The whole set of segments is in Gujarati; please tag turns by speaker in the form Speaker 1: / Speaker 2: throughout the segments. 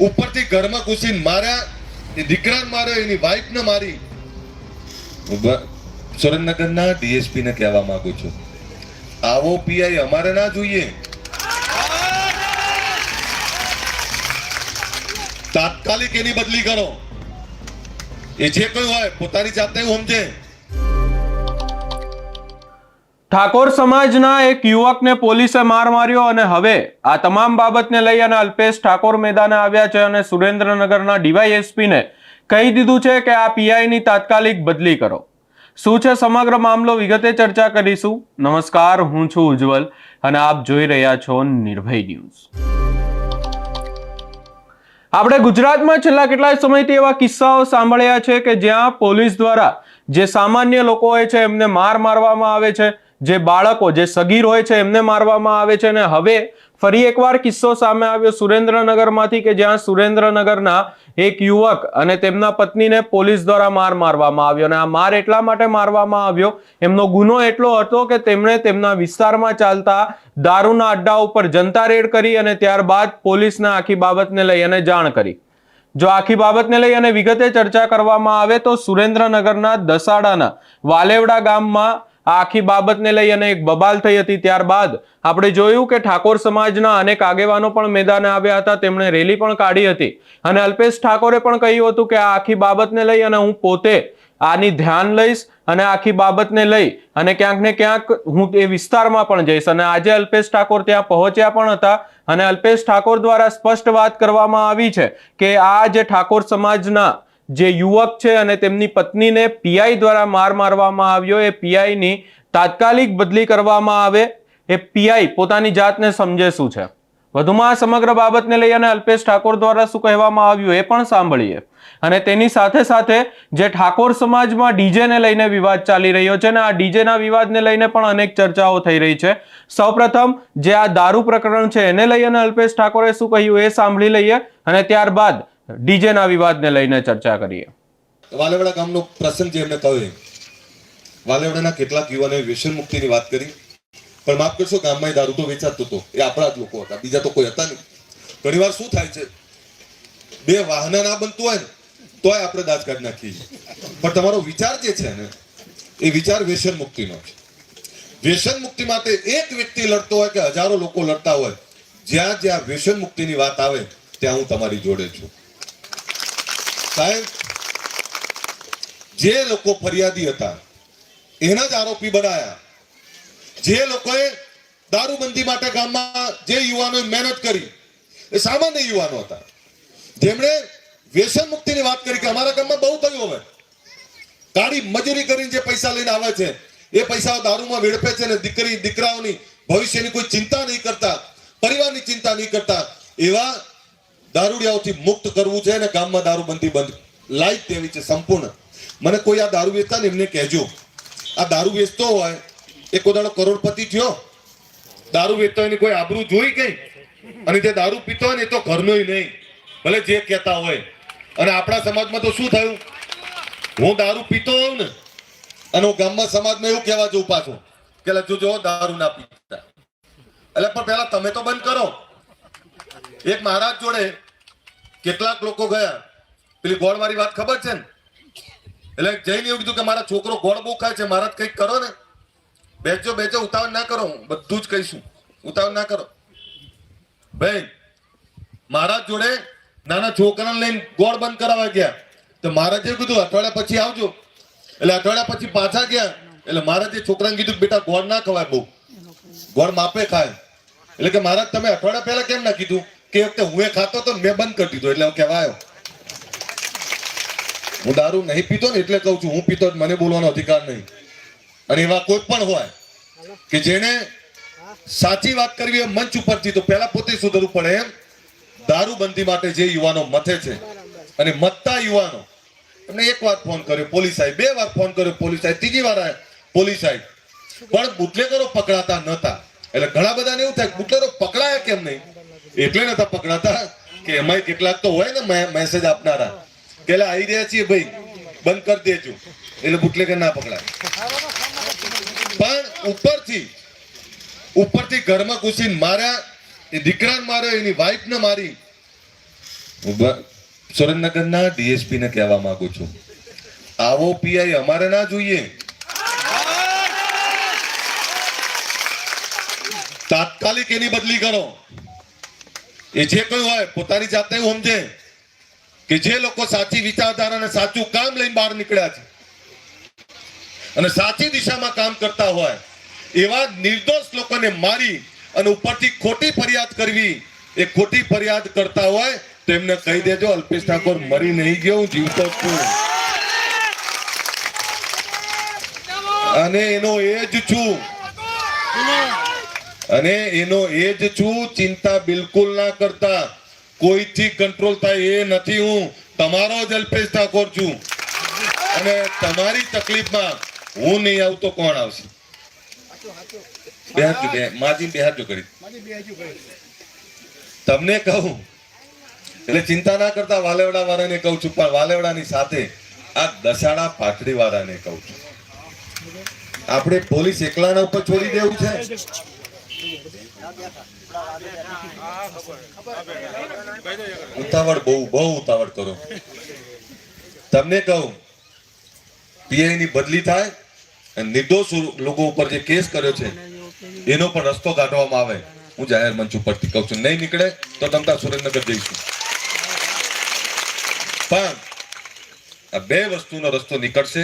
Speaker 1: ઉપરથી ઘરમાં ઘૂસીને માર્યા દીકરાને માર્યો, એની વાઈફને મારી. સુરેન્દ્રનગરના ડીએસપી ને કહેવા માંગુ છું. આવો પીઆઈ અમારે ના જોઈએ. તાત્કાલિક એની બદલી કરો. એ જે કયું હોય, પોતાની જાતને એવું સમજે.
Speaker 2: ઠાકોર સમાજના એક યુવકને પોલીસે માર માર્યો અને હવે આ તમામ બાબતને લઈ અને અલ્પેશ ઠાકોર મેદાને આવ્યા છે અને સુરેન્દ્રનગરના ડીવાયએસપીને કહી દીધું છે કે આ પીઆઈની તાત્કાલિક બદલી કરો. શું છે સમગ્ર મામલો? વિગતે ચર્ચા કરીશું. નમસ્કાર, હું છું ઉજ્જવલ અને આપ જોઈ રહ્યા છો નિર્ભય ન્યૂઝ. આપણે ગુજરાતમાં છેલ્લા કેટલાય સમયથી એવા કિસ્સાઓ સાંભળ્યા છે કે જ્યાં પોલીસ દ્વારા જે સામાન્ય લોકો હોય છે એમને માર મારવામાં આવે છે. જે બાળકો, જે સગીર હોય છે, એમને મારવામાં આવે છે અને હવે ફરી એકવાર કિસ્સો સામે આવ્યો સુરેન્દ્રનગરમાંથી કે જ્યાં સુરેન્દ્રનગરના એક યુવક અને તેમના પત્નીને પોલીસ દ્વારા માર મારવામાં આવ્યો અને આ માર એટલા માટે મારવામાં આવ્યો, એમનો ગુનો એટલો હતો કે તેમણે તેમના વિસ્તારમાં ચાલતા દારૂના અડ્ડા ઉપર જનતા રેડ કરી અને ત્યારબાદ પોલીસને આખી બાબતને લઈ અને જાણ કરી. જો આખી બાબતને લઈ અને વિગતે ચર્ચા કરવામાં આવે તો સુરેન્દ્રનગરના દસાડાના વાલેવડા ગામમાં આ આખી બાબતને લઈ અને એક બબાલ થઈ હતી ત્યારબાદ આપણે જોયું કે ઠાકોર સમાજના અનેક આગેવાનો પણ મેદાને આવ્યા હતા, તેમણે રેલી પણ કાઢી હતી. અને અલ્પેશ ઠાકોરે પણ કહ્યું હતું કે આ આખી બાબતને લઈ અને હું પોતે આની ધ્યાન લઈશ અને આખી બાબતને લઈ અને ક્યાંક ને ક્યાંક હું એ વિસ્તારમાં પણ જઈશ. અને આજે અલ્પેશ ઠાકોર ત્યાં પહોંચ્યા પણ હતા અને અલ્પેશ ઠાકોર દ્વારા સ્પષ્ટ વાત કરવામાં આવી છે કે આ જે ઠાકોર સમાજના જે યુવક છે અને તેમની પત્નીને પીઆઈ દ્વારા માર મારવામાં આવ્યો, એ પીઆઈની તાત્કાલિક બદલી કરવામાં આવે, એ પીઆઈ પોતાની જાતને સમજે શું છે? વધુમાં આ સમગ્ર બાબતને લઈ અને અલ્પેશ ઠાકોર દ્વારા શું કહેવામાં આવ્યું એ પણ સાંભળીએ. અને તેની સાથે સાથે જે ઠાકોર સમાજમાં ડીજેને લઈને વિવાદ ચાલી રહ્યો છે અને આ ડીજેના વિવાદને લઈને પણ અનેક ચર્ચાઓ થઈ રહી છે. સૌપ્રથમ જે આ દારૂ પ્રકરણ છે એને લઈ અને અલ્પેશ ઠાકોરે શું કહ્યું એ સાંભળી લઈએ અને ત્યારબાદ ડીજેના વિવાદને લઈને ચર્ચા કરીએ.
Speaker 1: વાલેવડા ગામનો પ્રસંગ જે એમને કહ્યું વાલેવડાના કેટલાક યુવાનોએ વ્યસન મુક્તિની વાત કરી. પણ માફ કરશો, ગામમાં દારૂ તો વેચાતો હતો એ આપણા જ લોકો હતા. બીજા તો કોઈ હતા નહીં. ઘણીવાર શું થાય છે? બે વાહન ના બનતું હોય ને, તોય આપણે દાજ કાઢી નાખીએ પણ તમારો વિચાર જે છે ને, એ વિચાર વ્યસન મુક્તિનો છે. વ્યસન મુક્તિ માટે એક વ્યક્તિ લડતો હોય કે હજારો લોકો લડતા હોય, જ્યાં જ્યાં વ્યસન મુક્તિની વાત આવે, ત્યાં હું તમારી જોડે છું. સાહેબ, જે લોકો ફરિયાદી હતા, એના જ આરોપી બનાયા. જે લોકોએ દારૂબંધી માટે ગામમાં જે યુવાનોએ મહેનત કરી, એ સામાન્ય યુવાનો હતા. જેમણે વ્યસન મુક્તિની વાત કરી કે અમારા ગામમાં બહુ થયું હવે. કાળી મજૂરી કરીને જે પૈસા લઈને આવે છે, એ પૈસા દારૂમાં વેડફે છે ને દીકરી, દીકરાઓની ભવિષ્યની કોઈ ચિંતા નહીં કરતા, પરિવારની ચિંતા નહીં કરતા, એવા દારૂડિયાઓથી મુક્ત કરવું છે અને ગામમાં દારૂબંધી બંધ. લાઈટ તેવી છે, સંપૂર્ણ. મને કોઈ આ દારૂ વેચતા ને એમને કહેજો. આ દારૂ વેચતો હોય, એ કોદાડો કરોડપતિ થયો. દારૂ વેચતો એની કોઈ આબરૂ જોઈ ગઈ અને જે દારૂ પીતો હોય ને એ તો ઘરનોય નહીં. ભલે જે કહેતા હોય. અને આપણા સમાજમાં તો શું થયું? હું દારૂ પીતો હોઉં ને, અને હું ગામમાં સમાજમાં એવું કહેવા જઉં પાછું કે લે જો જો દારૂ ના પીતા. એટલે પણ પહેલા તમે તો બંધ કરો. એક મહારાજ જોડે કેટલાક લોકો ગયા. પેલી ગોળ મારી વાત ખબર છે ને? એટલે જઈને એવું કીધું કે મારા છોકરો ગોળ બહુ ખાય છે, મારા કંઈક કરો ને. બેચો બેચો ઉતાવળ ના કરો, હું બધું જ કહીશું. ઉતાવળ ના કરો. ભાઈ મારા જોડે નાના છોકરાને લઈને ગોળ બંધ કરાવવા ગયા. તો મહારાજે કીધું, અઠવાડિયા પછી આવજો. એટલે અઠવાડિયા પછી પાછા ગયા. એટલે મહારાજે છોકરાને કીધું બેટા ગોળ ના ખવાય બહુ. ગોળ માપે ખાય. એટલે કે મહારાજ તમે અઠવાડિયા પહેલા કેમ ના કીધું? કે વખતે હું એ ખાતો તો મેં બંધ કરી દીધો, એટલે કહેવાયો હું દારૂ નહીં પીતો ને એટલે કહું છું, હું પીતો મને બોલવાનો અધિકાર નહીં. અને એવા કોઈ પણ હોય કે જેને સાચી વાત કરવી એ મંચ ઉપરથી તો પહેલા પોતે સુધરવું પડે એમ. દારૂબંધી માટે જે યુવાનો મથે છે અને મતતા યુવાનો, એમને એક વાર ફોન કર્યો, પોલીસ સાહેબ બે વાર ફોન કર્યો, પોલીસ સાહેબ ત્રીજી વાર પોલીસ સાહેબ પણ બુટલેગરો પકડાતા નતા એટલે ઘણા બધાને એવું થાય બુટલેગરો પકડાયા કેમ નહીં? એટલે નતા પકડાતા કે એમાં કેટલાક તો હોય ને મેસેજ આપનારા. કે એટલે આવી રહ્યા છીએ ભાઈ, બંધ કરી દેજો. એટલે બુટલેગર ના પકડાય. પણ ઉપરથી ઉપરથી ઘરમાં ઘૂસીને માર્યા, એ દીકરાને માર્યો, એની વાઈફને મારી. સુરેન્દ્રનગરના ડીએસપી ને કહેવા માંગુ છું. આવો પીઆઈ અમારે ના જોઈએ. તાત્કાલિક એની બદલી કરો. એ જે કયું હોય પોતાની જાતે એવું સમજે કે જે લોકો સાચી વિચારધારા અને સાચું કામ લઈને બહાર નીકળ્યા છે અને સાચી દિશામાં કામ કરતા હોય એવા નિર્દોષ લોકોને મારી અને ઉપરથી ખોટી ફરિયાદ કરવી એ ખોટી ફરિયાદ કરતા હોય તો એમને કહી દેજો અલ્પેશ ઠાકોર મરી નહીં ગયો હું જીવતો છું. અને એનો એ જ છું અને એનો એ જ છું ચિંતા બિલકુલ ના કરતા. કોઈથી કંટ્રોલ થાય એ નથી હું. તમારો જ અલ્પેશ ઠાકોર છું. અને તમારી તકલીફમાં હું નહીં આવતો કોણ આવશે? બેહાજો બે માજી બેહાજો કરી. તમને કહું એટલે ચિંતા ના કરતા વાલેવડા વાળાને કહું છું પણ વાલેવડાની સાથે આ દસાડા પાટડી વાળાને કહું છું. આપણે પોલીસ એકલાના ઉપર છોડી દેવું છે? ઉતાવળ બહુ બહુ ઉતાવળ કરો. તમને કહું પીઆઈ ની બદલી થાય અને નિર્દોષ લોકો ઉપર જે કેસ કર્યો છે, એનો પણ રસ્તો કાઢવામાં આવે. હું જાહેર મંચ ઉપરથી કહું છું, નહીં નીકળે તો તમતા સુરેન્દ્રનગર જઈશું. પણ આ બે વસ્તુનો રસ્તો નીકળશે,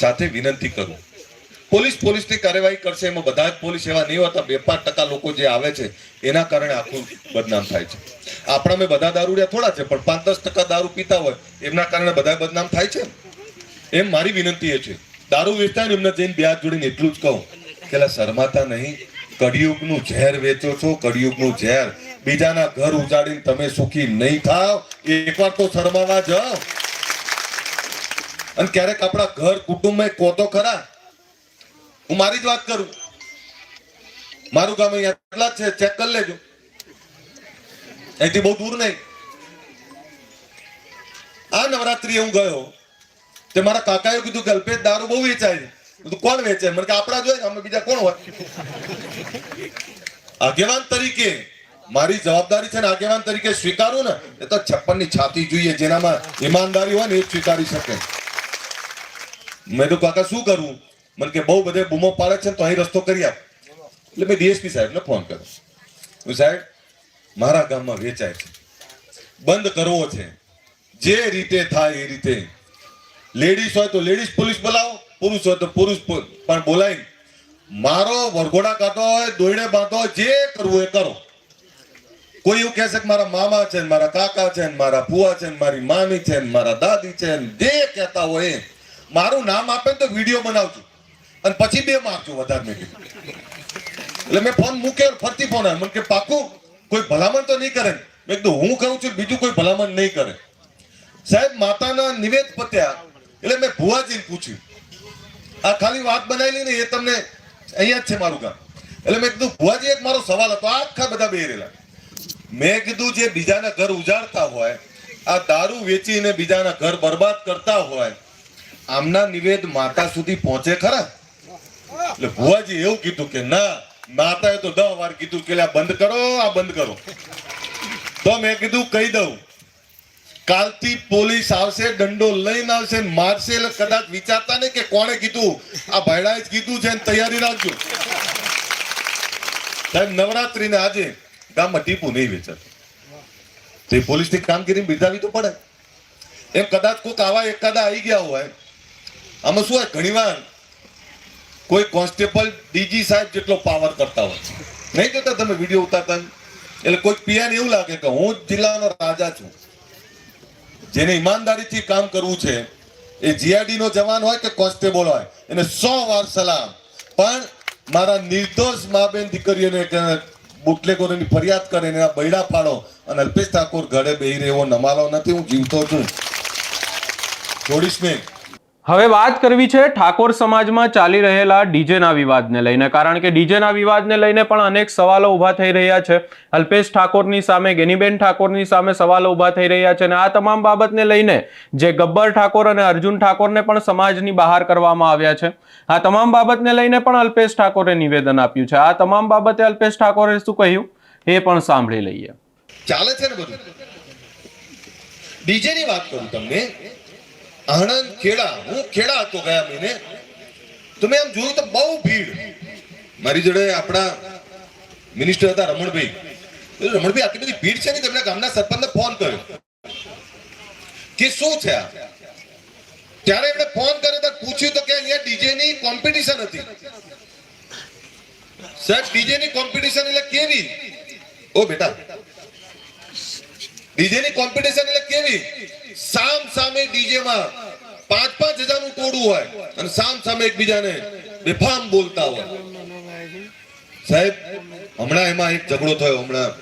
Speaker 1: સાથે વિનંતી કરું. પોલીસ પોલીસની કાર્યવાહી કરશે એમાં બધા જ પોલીસ એવા નહીં હોતા, બે પાંચ ટકા લોકો જે આવે છે, એના કારણે આખું બદનામ થાય છે. આપણા મેં બધા દારૂડિયા થોડા છે, પણ પાંચ દસ ટકા દારૂ પીતા હોય, એમના કારણે બધા બદનામ થાય છે? એમ મારી વિનંતી એ છે. દારૂ વેચતા ને એમને જઈને બે જોડીને એટલું જ કહું કે શરમાતા નહીં. કડિયુગનું ઝેર વેચો છો કડિયુગનું ઝેર. બીજાના ઘર ઉજાડીને તમે સુખી નહીં થાવ. એકવાર તો શરમાવા જાઓ. અને ક્યારેક આપણા ઘર કુટુંબમાં કોતો ખરા હું મારી જ વાત કરું. મારું ગામ અહીંયા એટલા છે ચેક કરી લેજો. અહીંથી બહુ દૂર નહીં. આ નવરાત્રી હું ગયો, તે મારા કાકાએ કીધું કે અલ્પેશ, દારૂ બહુ વેચાય કોણ વેચે? મને કે, આપણા જોઈએ અમે બીજા કોણ હોય? આગેવાન તરીકે મારી જવાબદારી છે ને આગેવાન તરીકે સ્વીકારું ને, એ તો છપ્પનની છાતી જોઈએ, જેનામાં ઈમાનદારી હોય ને એ સ્વીકારી શકે. મેં તો કાકા, શું કરવું મને કે બહુ બધે બૂમો પાડે છે તો અહીં રસ્તો કરી આપ. એટલે મેં ડીએસપી સાહેબને ફોન કર્યો. સાહેબ, મારા ગામમાં વેચાય છે. બંધ કરવો છે. જે રીતે થાય એ રીતે. લેડીઝ હોય તો લેડીઝ પોલીસ બોલાવો, પુરુષ હોય તો પુરુષ પણ બોલાવી મારો વરઘોડા કાઢો હોય, દોયડે બાંધો જે કરવું એ કરો. કોઈ એવું કહેશે કે મારા મામા છે મારા કાકા છે મારા ફુવા છે મારી મામી છે મારા દાદી છે જે કહેતા હોય એ. મારું નામ આપે તો વીડિયો બનાવજો. અને પછી બે મારજો વધારે મેં કીધું એટલે મેં ફોન મૂક્યો ફરતી ફોન આવ્યો. મને કે, પાકું, કોઈ ભલામણ તો નહીં કરે મેં કીધું, હું કહું છું બીજું કોઈ ભલામણ નહીં કરે. સાહેબ, માતાના નિવેદ પત્યા, એટલે મેં ભુવાજીને પૂછ્યું. આ ખાલી વાત બનાવેલી ને, એ તમને અહીંયા જ છે મારું ગામ. એટલે મેં કીધું, ભુવાજી, એક મારો સવાલ હતો. આખા બધા બેરેલા. મેં કીધું, જે બીજાના ઘર ઉજાડતા હોય, આ દારૂ વેચીને બીજાના ઘર બરબાદ કરતા હોય, આમના નિવેદ માતા સુધી પહોંચે ખરા? એટલે ભુવાજી એવું કીધું કે, ના, માતાએ તો દસ વાર કીધું કે આ બંધ કરો, આ બંધ કરો. તો મેં કીધું, કહી દઉં. કાલથી પોલીસ આવશે, દંડો લઈને આવશે, મારશે એટલે કદાચ વિચારતા નહીં કે કોણે કીધું. આ ભાઈડાએ જ કીધું છે ને તૈયારી રાખજો. સાહેબ, નવરાત્રીને આજે ગામમાં ટીપું નહીં વેચાતું. તો એ પોલીસની કામગીરી બિરદાવી તો પડે. એમ કદાચ કોઈક આવા એકાદા આવી ગયા હોય. આમાં શું હોય? ઘણીવાર કોઈ કોન્સ્ટેબલ ડીજી સાહેબ જેટલો પાવર કરતા હોય નહીં જોતા તમે વીડિયો ઉતારતા એટલે કોઈ પીઆને એવું લાગે કે હું જ જિલ્લાનો રાજા છું. જેને ઈમાનદારીથી કામ કરવું છે, એ જીઆરડી નો જવાન હોય કે કોન્સ્ટેબલ હોય, એને સો વાર સલામ. પણ મારા નિર્દોષ મા બેન દીકરીઓને બુટલેગોરોની ફરિયાદ કરે એના બૈડા પાડો અને અલ્પેશ ઠાકોર ઘરે બેહી રહેવો, નમાલો નથી, હું જીવતો છું. છોડીશ નહીં
Speaker 2: હવે વાત કરવી છે ઠાકોર સમાજમાં ચાલી રહેલા ડીજેના વિવાદને લઈને. કારણ કે ડીજેના વિવાદને લઈને પણ અનેક સવાલો ઊભા થઈ રહ્યા છે. અલ્પેશ ઠાકોરની સામે, ગેનીબેન ઠાકોરની સામે સવાલો ઊભા થઈ રહ્યા છે અને આ તમામ બાબતને લઈને જે ગબ્બર ઠાકોર અને અર્જુન ઠાકોરને પણ સમાજની બહાર કરવામાં આવ્યા છે. આ તમામ બાબતને લઈને પણ અલ્પેશ ઠાકોરે નિવેદન આપ્યું છે. આ તમામ બાબતે અલ્પેશ ઠાકોરે શું કહ્યું? એ પણ સાંભળી લઈએ.
Speaker 1: ચાલે છે ને બધું? ડીજેની વાત કરું તમને. આણંદ ખેડા, હું ખેડા હતો ગયા મહિને. તો મેં આમ જોયું તો બહુ ભીડ. મારી જોડે આપણા મિનિસ્ટર હતા રમણભાઈ. રમણભાઈ, આટલી બધી ભીડ છે ને તેમણે ગામના સરપંચને ફોન કર્યો. કે શું છે ત્યારે એમણે ફોન કર્યો તો પૂછ્યું તો કે અહીંયા ડીજે ની કોમ્પિટિશન હતી. સર ડીજે ની કોમ્પિટિશન એટલે કેવી? ઓ બેટા ડીજે ની કોમ્પિટિશન એટલે કેવી? સામ સામે ડીજેમાં પાંચ પાંચ હજારનું ટોળું હોય અને સામ સામે એકબીજાને બેફામ બોલતા હોય. સાહેબ, હમણાં એમાં એક ઝઘડો થયો, હમણાં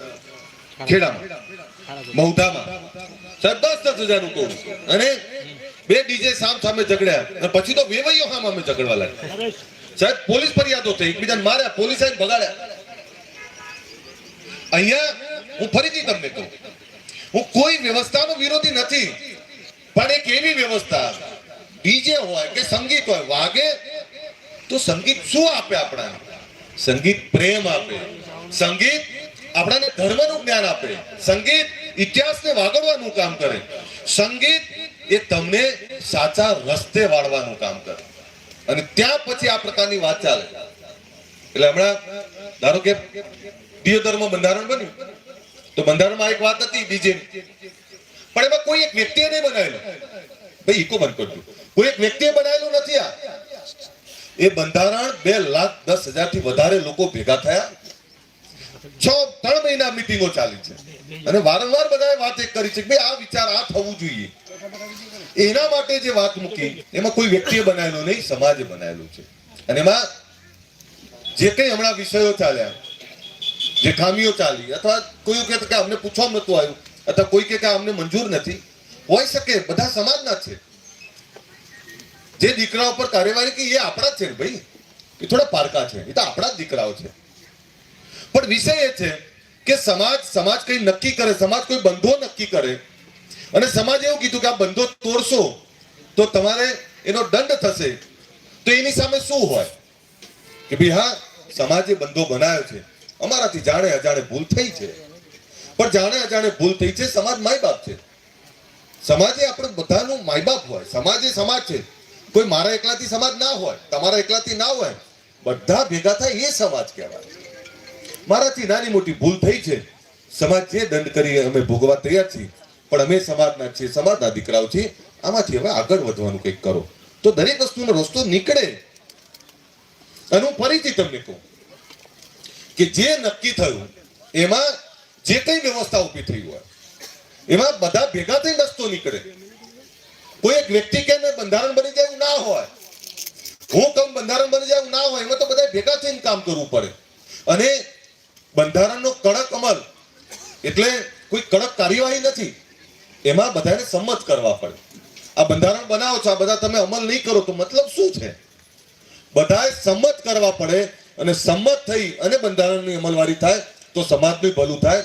Speaker 1: ખેડામાં મૌધામાં સાહેબ, દસ દસ હજારનું ટોળું. અને બે ડીજે સામ સામે ઝઘડ્યા અને પછી તો વેવાઈઓ સામ સામે ઝઘડવા લાગ્યા. સાહેબ, પોલીસ ફરિયાદો થઈ, એકબીજાને માર્યા, પોલીસ ભગાડ્યા. અહીંયા હું ફરીથી તમને કહું હું કોઈ વ્યવસ્થાનો વિરોધી નથી, પણ એક એવી વ્યવસ્થા ડીજે હોય કે સંગીત હોય, વાગે તો સંગીત શું આપે આપણા સંગીત પ્રેમ આપે. સંગીત આપણાને ધર્મનું જ્ઞાન આપે. સંગીત ઇતિહાસને વાગડવાનું કામ કરે. સંગીત એ તમને સાચા રસ્તે વાળવાનું કામ કરે. અને ત્યાં પછી આ પ્રકારની વાત ચાલે. એટલે હમણાં ધારો કે દિયોદરમ બંધારણ બન્યું. તો બંધારણમાં એક વાત હતી, બીજે પણ એમાં કોઈ એક વ્યક્તિએ નહીં બનાવેલું. ભાઈ ઇકો બંધ કરજો. કોઈ એક વ્યક્તિએ બનાવેલું નથી આ. એ બંધારણ બે લાખ દસ હજારથી વધારે લોકો ભેગા થયા. છ, ત્રણ મહિના મિટિંગો ચાલી છે. અને વારંવાર બધાએ વાત એક કરી છે કે ભાઈ, આ વિચાર આ થવું જોઈએ. એના માટે જે વાત મૂકી, એમાં કોઈ વ્યક્તિએ બનાવેલો નહીં, સમાજે બનાવેલું છે. અને એમાં જે કંઈ હમણાં વિષયો ચાલ્યા જે ખામીઓ ચાલી. અથવા કોઈ કહે કે અમને પૂછવામાં નતું આવ્યું. અથવા કોઈ કે અમને મંજૂર નથી. હોઈ શકે, બધા સમાજના છે. જે દીકરાઓ ઉપર કાર્યવાહી કે એ આપણા છે ભાઈ. એ થોડા પારકા છે. એ તો આપણા જ દીકરાઓ છે. પણ વિષય એ છે કે સમાજ સમાજ કઈ નક્કી કરે, સમાજ કોઈ બંધો નક્કી કરે. અને સમાજ એવું કીધું કે આ બંધો તોડશો, તો તમારે એનો દંડ થશે. તો એની સામે શું હોય? કે ભાઈ હા, સમાજે બંધો બનાવ્યો છે. અમારાથી જાણે અજાણે ભૂલ થઈ છે. પણ જાણે અજાણે ભૂલ થઈ છે, સમાજ માય બાપ છે. સમાજે આપણે બધાનું માય બાપ હોય, સમાજ એ સમાજ છે. કોઈ મારા એકલાથી સમાજ ના હોય, તમારા એકલાથી ના હોય, બધા ભેગા થાય એ સમાજ કહેવાય. મારાથી નાની મોટી ભૂલ થઈ છે. સમાજ જે દંડ કરી અમે ભોગવા તૈયાર છીએ, પણ અમે સમાજના છીએ, સમાજના દીકરાઓ છીએ, આમાંથી હવે આગળ વધવાનું કંઈક કરો. તો દરેક વસ્તુનો રસ્તો નીકળે. અને હું ફરીથી તમને કહું કે જે નક્કી થયું, એમાં જે કઈ વ્યવસ્થા ઊભી થઈ હોય, એમાં બધા ભેગા થઈ રસ્તો નીકળે. કોઈ એક વ્યક્તિ કે બંધારણ બની જાય એવું ના હોય, હું કમ બંધારણ બની જાય એવું ના હોય, એમાં તો બધા ભેગા થઈને કામ કરવું પડે. અને બંધારણનો કડક અમલ, એટલે કોઈ કડક કાર્યવાહી નથી, એમાં બધાને સંમત કરવા પડે. આ બંધારણ બનાવો છો, આ બધા તમે અમલ નહીં કરો તો મતલબ શું છે? બધાએ સંમત કરવા પડે અને સંમત થઈ અને બંધારણની અમલવારી થાય, તો સમાજનું ભલું થાય.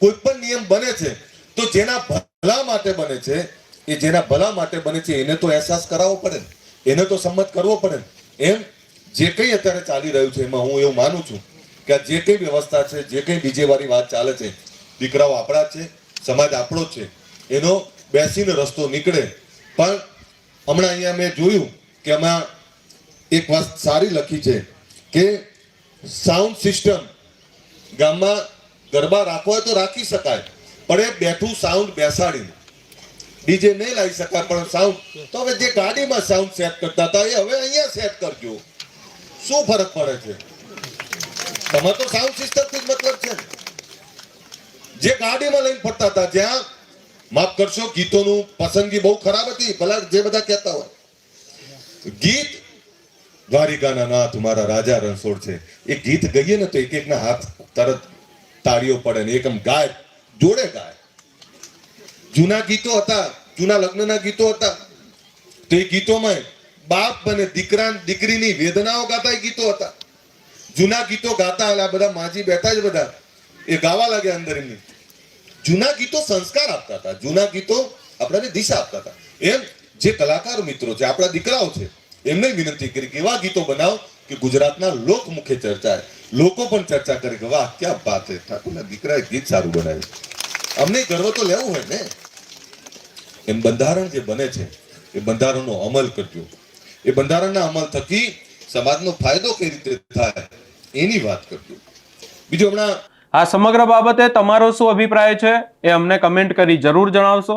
Speaker 1: કોઈ પણ નિયમ બને છે, તો જેના ભલા માટે બને છે, એ જેના ભલા માટે બને છે, એને તો અહેસાસ કરાવવો પડે એને તો સંમત કરવો પડે એમ જે કંઈ અત્યારે ચાલી રહ્યું છે, એમાં હું એવું માનું છું કે જે કંઈ વ્યવસ્થા છે, જે કંઈ બીજે વાળી વાત ચાલે છે, દીકરાઓ આપણા છે, સમાજ આપણો છે, એનો બેસીને રસ્તો નીકળે. પણ હમણાં અહીંયા મેં જોયું કે આમાં એક વાત સારી લખી છે કે સાઉન્ડ સિસ્ટમ. ગામમાં ગરબા રાખવા તો રાખી શકાય, પણ એ બેઠું સાઉન્ડ બેસાડીને. ડીજે નહીં લાવી શકાય, પણ સાઉન્ડ. તો હવે જે ગાડીમાં સાઉન્ડ સેટ કરતા હતા, એ હવે અહીંયા સેટ કરજો. શું ફરક પડે છે? તમારે તો સાઉન્ડ સિસ્ટમથી જ મતલબ છે જે ગાડીમાં લઈને ફરતા હતા, જ્યાં, માફ કરશો, ગીતોનું પસંદગી બહુ ખરાબ હતી, ભલા જે બધા કહેતા હોય. ગીત દ્વારિકાના નાથ મારા રાજા રણછોડ છે. એ ગીત ગઈએ ને તો એક એકના હાથ તરત તાળીઓ પડે ને એકમ ગાય, જોડે ગાય. જૂના ગીતો હતા, જૂના લગ્નના ગીતો હતા. તો એ ગીતોમાં બાપ અને દીકરા દીકરીની વેદનાઓ ગાતા એ ગીતો હતા. જૂના ગીતો ગાતા આ બધા માજી બેઠા જ બધા. એ ગાવા લાગ્યા અંદર એમની જૂના ગીતો સંસ્કાર આપતા હતા. જૂના ગીતો આપણાને દિશા આપતા હતા. એમ જે કલાકાર મિત્રો છે, આપણા દીકરાઓ છે એમને વિનંતી કરી કે એવા ગીતો બનાવ કે ગુજરાતના લોક મુખ્ય ચર્ચા લોકો પણ ચર્ચા કરે કે વાહ, ક્યાં વાત છે ઠાકોરના દીકરાએ ગીત સારું બનાવ્યું. અમને ગર્વ તો લેવું હોય ને. એમ બંધારણ જે બને છે, એ બંધારણનો અમલ કરજો. એ બંધારણના અમલ થકી સમાજનો ફાયદો કઈ રીતે થાય, એની વાત કરજો. બીજું હમણાં
Speaker 2: આ સમગ્ર બાબતે તમારો શું અભિપ્રાય છે, એ અમને કમેન્ટ કરી જરૂર જણાવશો.